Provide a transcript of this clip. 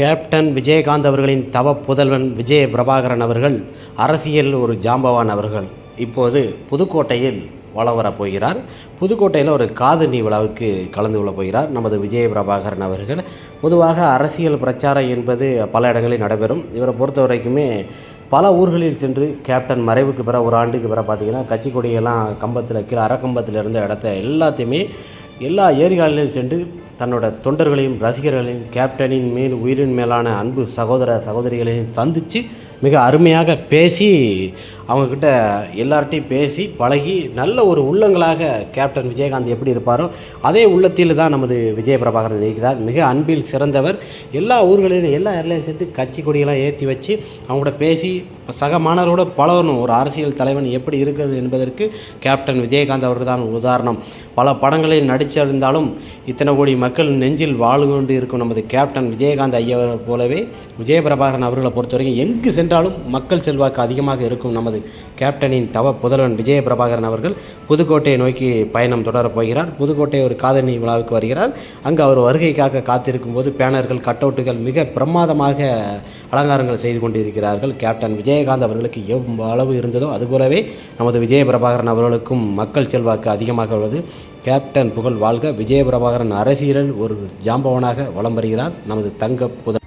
Captain Vijayakanth அவர்களின் தவ புதல்வன் விஜய பிரபாகரன் அவர்கள் அரசியல் ஒரு ஜாம்பவான் அவர்கள். இப்போது புதுக்கோட்டையில் வளம் வரப் போகிறார். புதுக்கோட்டையில் ஒரு காதணி விழாவுக்கு கலந்து கொள்ளப் போகிறார் நமது விஜய பிரபாகரன் அவர்கள். பொதுவாக அரசியல் பிரச்சாரம் என்பது பல இடங்களில் நடைபெறும். இவரை பொறுத்த வரைக்குமே பல ஊர்களில் சென்று கேப்டன் மறைவுக்கு பிற ஒரு ஆண்டுக்கு பிற பார்த்தீங்கன்னா கட்சி கொடியெல்லாம் கம்பத்தில் கீழே அறக்கம்பத்தில் இருந்த இடத்த எல்லாத்தையுமே எல்லா ஏரியாகளிலும் சென்று தன்னோட தொண்டர்களையும் ரசிகர்களையும் கேப்டனின் மேல் உயிரின் மேலான அன்பு சகோதர சகோதரிகளையும் சந்தித்து மிக அருமையாக பேசி அவங்கக்கிட்ட எல்லார்ட்டையும் பேசி பழகி நல்ல ஒரு உள்ளங்களாக கேப்டன் விஜயகாந்த் எப்படி இருப்பாரோ அதே உள்ளத்தில் தான் நமது விஜய பிரபாகரன் இருக்கிறார். மிக அன்பில் சிறந்தவர். எல்லா ஊர்களிலும் எல்லா இடத்துலையும் சேர்த்து கட்சி கொடியெல்லாம் ஏற்றி வச்சு அவங்களோட பேசி சக மாணவரோட பழகணும் ஒரு அரசியல் தலைவன் எப்படி இருக்கிறது என்பதற்கு கேப்டன் விஜயகாந்த் அவர்கள் தான் உதாரணம். பல படங்களில் நடிச்சிருந்தாலும் இத்தனை கோடி மக்கள் நெஞ்சில் வாழ் கொண்டு இருக்கும் நமது கேப்டன் விஜயகாந்த் ஐயாவை போலவே விஜயபிரபாகரன் அவர்களை பொறுத்தவரைக்கும் எங்கு சென்றாலும் மக்கள் செல்வாக்கு அதிகமாக இருக்கும் நமது கேப்டனின் தவ புதல்வன் விஜயபிரபாகரன் அவர்கள் புதுக்கோட்டையை நோக்கி பயணம் தொடரப் போகிறார். புதுக்கோட்டை ஒரு காதணி விழாவுக்கு வருகிறார். அங்கு அவர் வருகைக்காக காத்திருக்கும் போது பேனர்கள் கட்டவுட்டுகள் மிக பிரமாதமாக அலங்காரங்கள் செய்து கொண்டிருக்கிறார்கள். கேப்டன் விஜயகாந்த் அவர்களுக்கு எவ்வளவு இருந்ததோ அதுபோலவே நமது விஜயபிரபாகரன் அவர்களுக்கும் மக்கள் செல்வாக்கு அதிகமாக உள்ளது. கேப்டன் புகழ் வாழ்க. விஜயபிரபாகரன் அரசியலில் ஒரு ஜாம்பவனாக வலம் வருகிறார். நமது தங்க புதன்